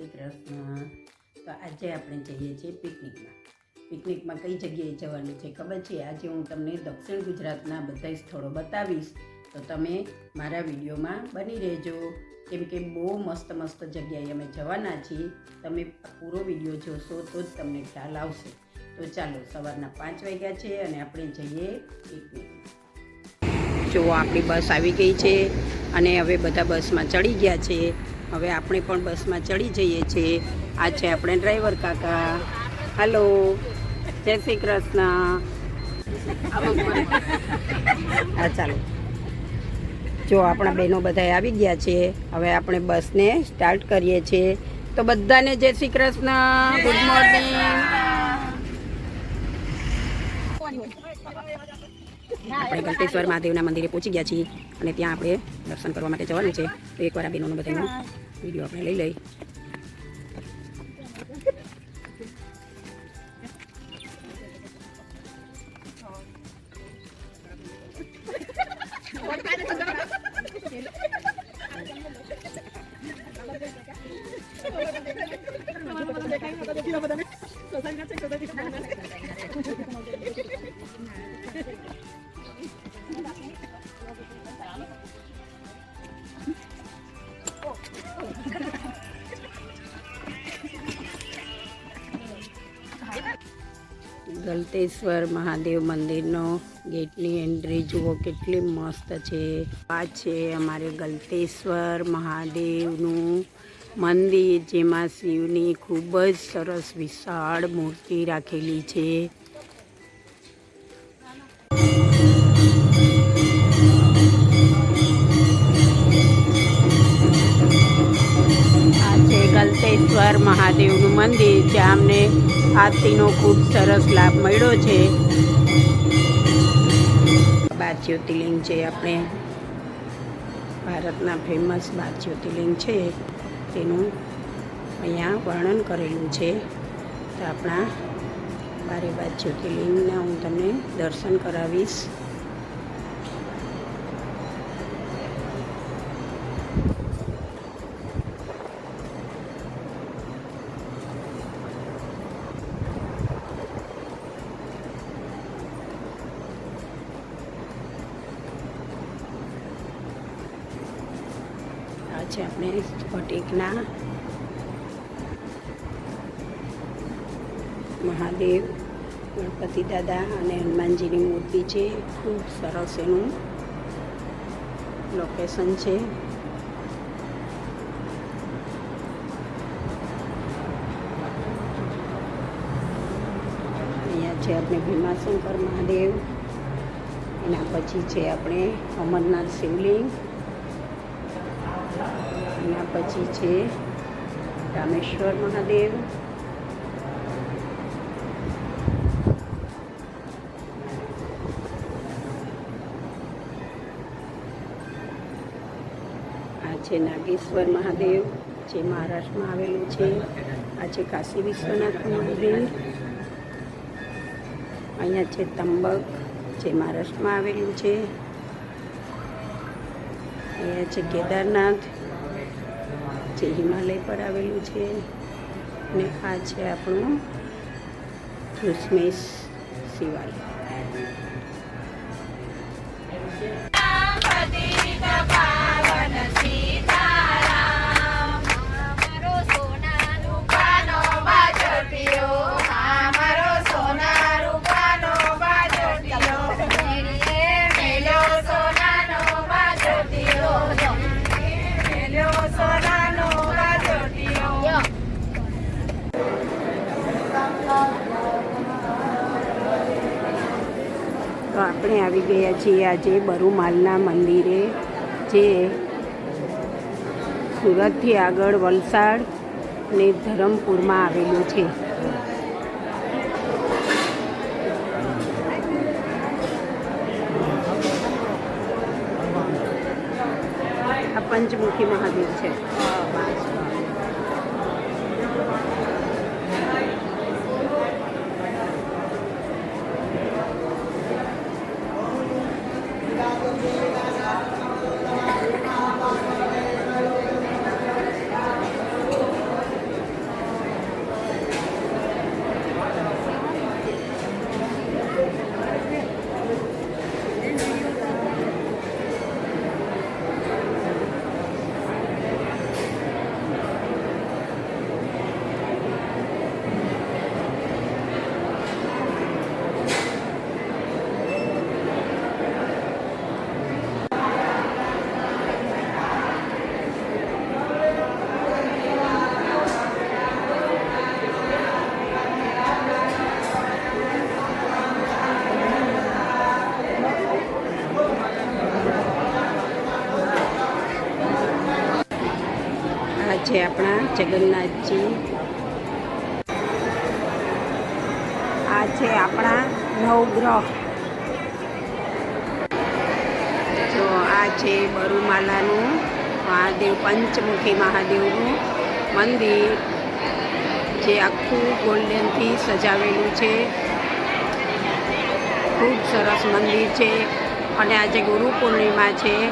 શ્રી કૃષ્ણ તો આજે આપણે જઈએ છીએ પિકનિકમાં. પિકનિકમાં કઈ જગ્યાએ જવાનું છે ખબર છે? આજે હું તમને દક્ષિણ ગુજરાતના બધા સ્થળો બતાવીશ. તો તમે મારા વિડીયોમાં બની રહેજો. કેમ કે બહુ મસ્ત મસ્ત જગ્યાએ અમે જવાના છીએ. તમે પૂરો વીડિયો જોશો તો જ તમને ખ્યાલ આવશે. તો ચાલો, સવારના પાંચ વાગ્યા છે અને આપણે જઈએ પિકનિક જો આપણી બસ આવી ગઈ છે અને હવે બધા બસમાં ચડી ગયા છે. હવે આપણે પણ બસમાં ચડી જઈએ છીએ. આ છે આપણે ડ્રાઈવર કાકા. હલો જય શ્રી કૃષ્ણ. હા, ચાલો. જો આપણા બહેનો બધા આવી ગયા છે. હવે આપણે બસને સ્ટાર્ટ કરીએ છીએ. તો બધાને જય શ્રી કૃષ્ણ. ગુડ મોર્નિંગ આપણે ગલતેશ્વર મહાદેવના મંદિરે પહોંચી ગયા છીએ અને ત્યાં આપણે દર્શન કરવા માટે જવાનું છે. તો એકવાર આ બહેનોનો બધાનો વીડિયો આપણે લઈ લઈ. ગલતેશ્વર મહાદેવ મંદિરનો ગેટની એન્ટ્રી જુઓ, કેટલી મસ્ત છે. આ છે અમારે ગલતેશ્વર મહાદેવનું મંદિર, જેમાં શિવની ખૂબ જ સરસ વિશાળ મૂર્તિ રાખેલી છે ગલતેશ્વર મહાદેવનું મંદિર, જ્યાં અમને આરતીનો ખૂબ સરસ લાભ મળ્યો છે. બાર જ્યોતિર્લિંગ છે આપણે. ભારતના ફેમસ બાર જ્યોતિર્લિંગ છે. તેનું અહીંયા વર્ણન કરેલું છે. તો આપણા બારે બાર જ્યોતિર્લિંગના હું તમને દર્શન કરાવીશ. છે આપણે સ્ફટિકના મહાદેવ, ગણપતિ દાદા અને હનુમાનજીની મૂર્તિ છે. ખૂબ સરસ એનું લોકેશન છે. અહીંયા છે આપણે ભીમાશંકર મહાદેવ. એના પછી છે આપણે અમરનાથ શિવલિંગ. એના પછી છે રામેશ્વર મહાદેવ. આ છે નાગેશ્વર મહાદેવ, જે મહારાષ્ટ્રમાં આવેલું છે. આ છે કાશી વિશ્વનાથ મંદિર અહીંયા છે તંબક, જે મહારાષ્ટ્રમાં આવેલું છે. અહીંયા છે કેદારનાથ. જે હિમાલય પર આવેલું છે. અને આ છે આપણું કૃષ્મેશ શિવાલય. આપણે આવી ગયા છીએ આજે બરુમાલના મંદિરે, જે સુરતથી આગળ વલસાડ ને ધરમપુરમાં આવેલું છે. આ પંચમુખી મહાદેવ છે. છે આપણા જગન્નાથજી. આ છે આપણા નવગ્રહ. જો આ છે બરુમાલાનું મહાદેવ, પંચમુખી મહાદેવનું મંદિર. જે આખું ગોલ્ડનથી સજાવેલું છે. ખૂબ સરસ મંદિર છે અને આજે ગુરુ પૂર્ણિમા છે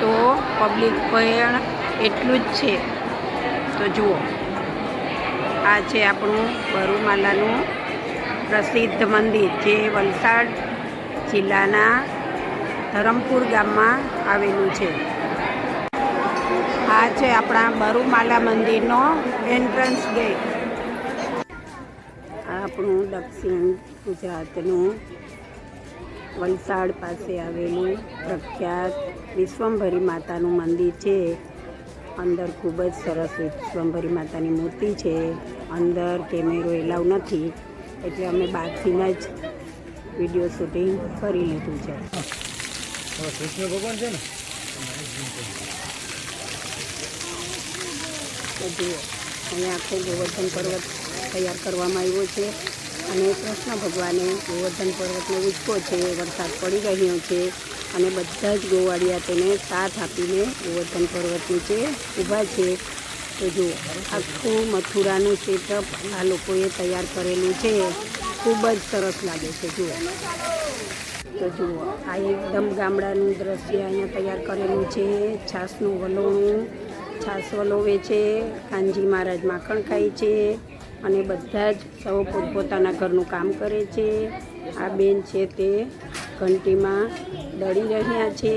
તો પબ્લિક પણ એટલું જ છે. તો જુઓ. આ છે આપણું બરુમાલાનું પ્રસિદ્ધ મંદિર જે વલસાડ જિલ્લાના ધરમપુર ગામમાં આવેલું છે. આ છે આપણા બરુમાલા મંદિરનો એન્ટ્રન્સ ગેટ આપણું દક્ષિણ ગુજરાતનું વલસાડ પાસે આવેલું પ્રખ્યાત વિશ્વંભરી માતાનું મંદિર છે. અંદર ખૂબ જ સરસ વિશ્વંભરી માતાની મૂર્તિ છે. અંદર કેમેરો એલાવ નથી. એટલે અમે બહારથી જ વીડિયો શૂટિંગ કરી લીધું છે. કૃષ્ણ ભગવાન છે ને? જુઓ અહીંયા આખો ગોવર્ધન પર્વત તૈયાર કરવામાં આવ્યો છે. અને કૃષ્ણ ભગવાને ગોવર્ધન પર્વતનો ઉચકો છે. વરસાદ પડી રહ્યો છે. અને બધા જ ગોવાળિયા તેને સાથ આપીને ગોવર્ધન પર્વત નીચે ઊભા છે, તો જુઓ, આખું મથુરાનું સેટઅપ આ લોકોએ તૈયાર કરેલું છે. ખૂબ જ સરસ લાગે છે, જુઓ. તો જુઓ, આ એકદમ ગામડાનું દ્રશ્ય અહીંયા તૈયાર કરેલું છે. છાસનું વલોણું, છાસ વલોવે છે, કાનજી મહારાજ માખણ ખાય છે અને બધા જ સૌ પોતપોતાના ઘરનું કામ કરે છે. આ બેન છે તે ઘંટીમાં દળી રહ્યા છે.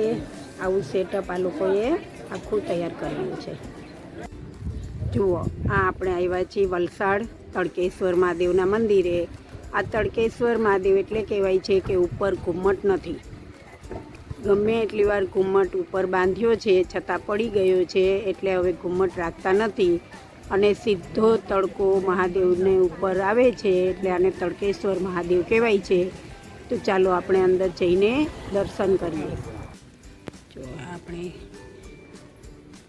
આવું સેટઅપ આ લોકોએ આખું તૈયાર કરેલું છે. જુઓ, આ આપણે આવ્યા છીએ વલસાડ તડકેશ્વર મહાદેવના મંદિરે. આ તડકેશ્વર મહાદેવ એટલે કહેવાય છે કે ઉપર ઘુમ્મટ નથી. ગમે એટલી વાર ઘુમ્મટ ઉપર બાંધ્યો છે, છતાં પડી ગયો છે, એટલે હવે ઘુમ્મટ રાખતા નથી. અને સીધો તડકો મહાદેવને ઉપર આવે છે, એટલે આને તડકેશ્વર મહાદેવ કહેવાય છે. તો ચાલો આપણે અંદર જઈને દર્શન કરીએ. જો આપણે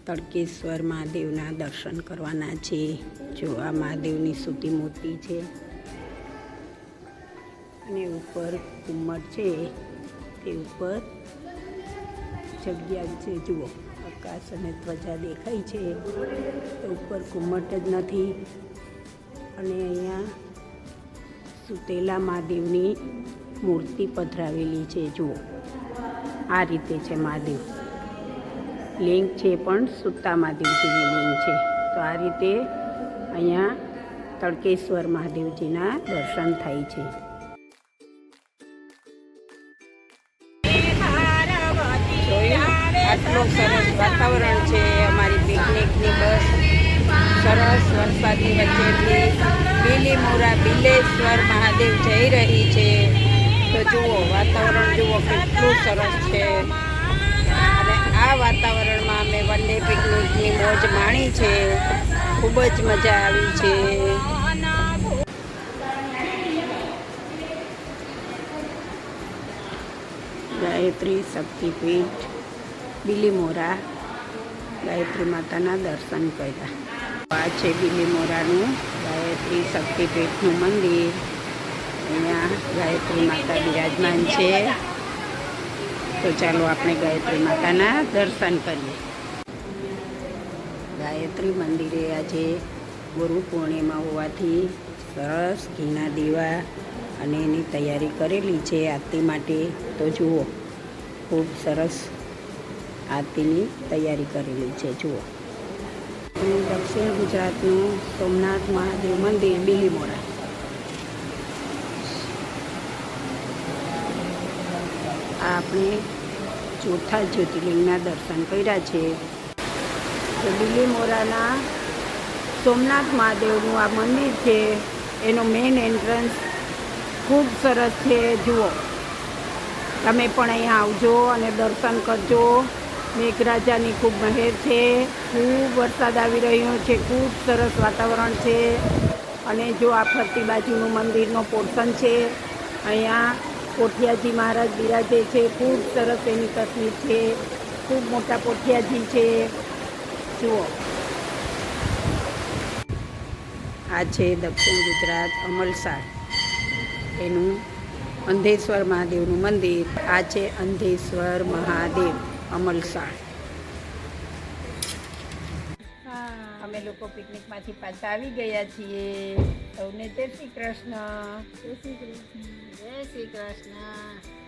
તડકેશ્વર મહાદેવના દર્શન કરવાના છે. જો આ મહાદેવની સુતી મૂર્તિ છે. અને ઉપર ઘુમ્મટ છે. તે ઉપર જગ્યા છે. જુઓ, આકાશ અને ત્વચા દેખાય છે. તો ઉપર ઘુમ્મટ જ નથી. અને અહીંયા સુતેલા મહાદેવની મૂર્તિ પધરાવેલી છે, જુઓ. આ રીતે છે મહાદેવ. લિંગ છે પણ સુતા મહાદેવજીની લિંગ છે. તો આ રીતે અહીંયા તડકેશ્વર મહાદેવજીના દર્શન થાય છે. આટલું સરસ વાતાવરણ છે અમારી પિકનિકની બસ. સરસ વરસાદની વચ્ચેથી બીલીમોરા બિલેશ્વર મહાદેવ જઈ રહી છે. તો જુઓ, વાતાવરણ જુઓ, કેટલું સરસ છે. અને આ વાતાવરણમાં અમે વન ડે પિકનિકની મોજ માણી છે. ખૂબ જ મજા આવી છે. ગાયત્રી શક્તિપીઠ બિલીમોરા ગાયત્રી માતાના દર્શન કર્યા. આ છે બિલીમોરાનું ગાયત્રી શક્તિપીઠનું મંદિર. અહીંયા ગાયત્રી માતા બિરાજમાન છે. તો ચાલો આપણે ગાયત્રી માતાના દર્શન કરીએ. ગાયત્રી મંદિરે આજે ગુરુ પૂર્ણિમા હોવાથી સરસ ઘીના દીવા અને એની તૈયારી કરેલી છે આરતી માટે. તો જુઓ, ખૂબ સરસ આરતીની તૈયારી કરેલી છે, જુઓ. દક્ષિણ ગુજરાતનું સોમનાથ મહાદેવ મંદિર, બિલીમોરા આ આપણે ચોથા જ્યોતિર્લિંગના દર્શન કર્યા છે. તો બિલીમોરાના સોમનાથ મહાદેવનું આ મંદિર છે, એનો મેઇન એન્ટ્રન્સ ખૂબ સરસ છે, જુઓ. તમે પણ અહીંયા આવજો અને દર્શન કરજો. મેઘરાજાની ખૂબ મહેર છે, ખૂબ વરસાદ આવી રહ્યો છે, ખૂબ સરસ વાતાવરણ છે. અને જો આ ફરતી બાજુનું મંદિરનો પોર્શન છે, અહીંયા કોઠિયાજી મહારાજ બિરાજે છે, ખૂબ સરસ એની તસવીર છે, ખૂબ મોટા કોઠિયાજી છે. જુઓ. આ છે દક્ષિણ ગુજરાત અમલસાડ. એનું અંધેશ્વર મહાદેવનું મંદિર. આ છે અંધેશ્વર મહાદેવ અમલસાડ. લોકો પિકનિકમાંથી પાછા આવી ગયા છીએ. સૌને જય શ્રી કૃષ્ણ. જય શ્રી કૃષ્ણ, જય શ્રી કૃષ્ણ.